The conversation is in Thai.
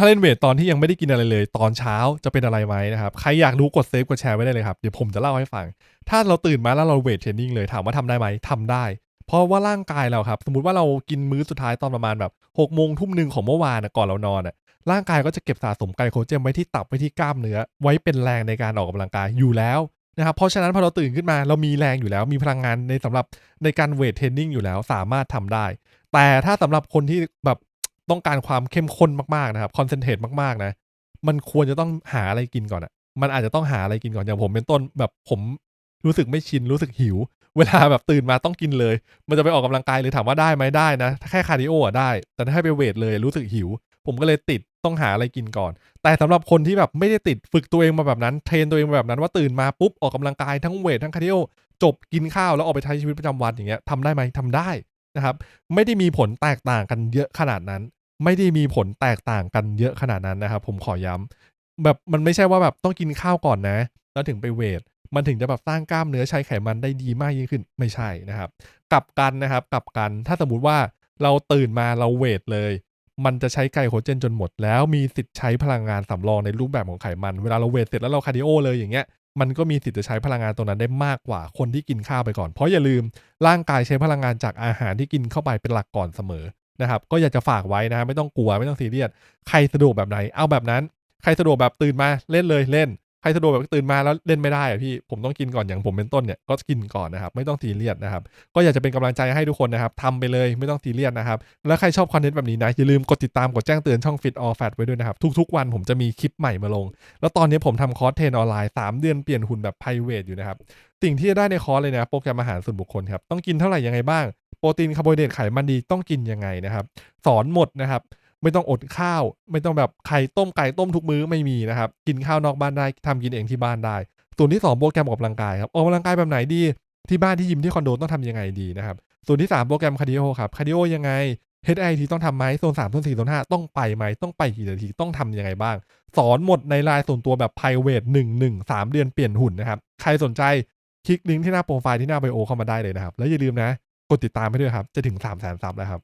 ถ้าเล่นเวทตอนที่ยังไม่ได้กินอะไรเลย ตอนเช้าจะเป็นอะไรไหมนะครับ ใครอยากรู้กดเซฟกดแชร์ไว้ได้เลยครับ เดี๋ยวผมจะเล่าให้ฟัง ถ้าเราตื่นมาแล้วเราเวทเทรนนิ่งเลยถามว่าทำได้ไหมทำได้ เพราะว่าร่างกายเราครับ สมมติว่าเรากินมื้อสุดท้ายตอนประมาณแบบ6กโมงทุ่มหนึ่งของเมื่อวานนะก่อนเรานอนอะร่างกายก็จะเก็บสะสมไกลโคเจนไว้ที่ตับไว้ที่กล้ามเนื้อ ไว้เป็นแรงในการออกกำลังกายอยู่แล้วนะครับเพราะฉะนั้นพอเราตื่นขึ้นมาเรามีแรงอยู่แล้ว มีพลังงานในสำหรับในการเวทเทรนนิ่งอยู่แล้วสามารถทำได้ แต่ถ้าสำหรับคนที่แบบ ต้องการความเข้มข้นมากๆนะครับคอนเซนเทรตมากๆนะ มันควรจะต้องหาอะไรกินก่อนอะมันอาจจะต้องหาอะไรกินก่อนอย่างผมเป็นต้นแบบผมรู้สึกไม่ชินรู้สึกหิว เวลาแบบตื่นมาต้องกินเลย มันจะไปออกกำลังกายหรือถามว่าได้ไหมได้นะแค่คาร์ดิโออะได้ แต่ถ้าให้ไปเวทเลยรู้สึกหิว ผมก็เลยติดต้องหาอะไรกินก่อน แต่สำหรับคนที่แบบไม่ได้ติดฝึกตัวเองมาแบบนั้น เทรนตัวเองมาแบบนั้นว่าตื่นมาปุ๊บออกกำลังกายทั้งเวททั้งคาร์ดิโอจบกินข้าวแล้วออกไปใช้ชีวิตประจำวันอย่างเงี้ยทำได้ไหมทำได้นะครับ ไม่ได้มีผลแตกต่างกันเยอะขนาดนั้น ไม่ได้มีผลแตกต่างกันเยอะขนาดนั้นนะครับผมขอย้ำแบบมันไม่ใช่ว่าแบบต้องกินข้าวก่อนนะ แล้วถึงไปเวท มันถึงจะแบบสร้างกล้ามเนื้อใช้ไขมันได้ดีมากยิ่งขึ้นไม่ใช่นะครับ กลับกันนะครับ กลับกันถ้าสมมติว่าเราตื่นมาเราเวทเลย มันจะใช้ไกลโคเจนจนหมด แล้วมีสิทธิ์ใช้พลังงานสำรองในรูปแบบของไขมัน เวลาเราเวทเสร็จแล้วเราคาร์ดิโอเลยอย่างเงี้ยมันก็มีสิทธิ์จะใช้พลังงานตรงนั้นได้มากกว่าคนที่กินข้าวไปก่อน เพราะอย่าลืมร่างกายใช้พลังงานจากอาหารที่กินเข้าไปเป็นหลักก่อนเสมอ นะครับก็อยากจะฝากไว้นะไม่ต้องกลัวไม่ต้องซีเรียสใครสะดวกแบบไหนเอาแบบนั้น ใครสะดวกแบบตื่นมาเล่นเลยเล่นใครสะดวกแบบตื่นมาแล้วเล่นไม่ได้อะพี่ผมต้องกินก่อนอย่างผมเป็นต้นเนี่ยก็กินก่อนนะครับไม่ต้องซีเรียสนะครับก็อยากจะเป็นกำลังใจให้ทุกคนนะครับทำไปเลยไม่ต้องซีเรียสนะครับแล้วใครชอบคอนเทนต์แบบนี้นะอย่าลืมกดติดตามกดแจ้งเตือนช่อง Fit All Fat ไว้ด้วยนะครับทุกๆวันผมจะมีคลิปใหม่มาลง แล้วตอนนี้ผมทำคอร์สเทรนออนไลน์ 3 เดือนเปลี่ยนหุ่นแบบ p r i v a t อยู่นะครับสิ่งที่จะได้ในคอร์สเลยนะโปรแกรมอาหารส่วนบุคคลครับต้องกินเท่าไหร่ยังไงบ้าง โปรตีนคาร์โบไฮเดรตไขมันดีต้องกินยังไงนะครับ สอนหมดนะครับ ไม่ต้องอดข้าว ไม่ต้องแบบไข่ต้มไก่ต้มทุกมื้อไม่มีนะครับ กินข้าวนอกบ้านได้ทำกินเองที่บ้านได้ ส่วนที่ 2 โปรแกรมออกกำลังกายครับออกกำลังกายแบบไหนดีที่บ้านที่ยิมที่คอนโดต้องทำยังไงดีนะครับ ส่วนที่ 3 โปรแกรมคาร์ดิโอครับคาร์ดิโอยังไง HIT ต้องทำไหมโซน3โซน4โซน5ต้องไปไหมต้องไปกี่นาทีต้องทำยังไงบ้าง สอนหมดในไลน์ส่วนตัวแบบ private 1 1 3 เดือนเปลี่ยนหุ่นนะครับ ใครสนใจคลิกลิงก์ที่หน้าโปรไฟล์ที่หน้าไบโอเข้ามาได้เลยนะครับ แล้วอย่าลืมนะ กดติดตามไปด้วยครับ จะถึง3ามแสนซับแล้วครับ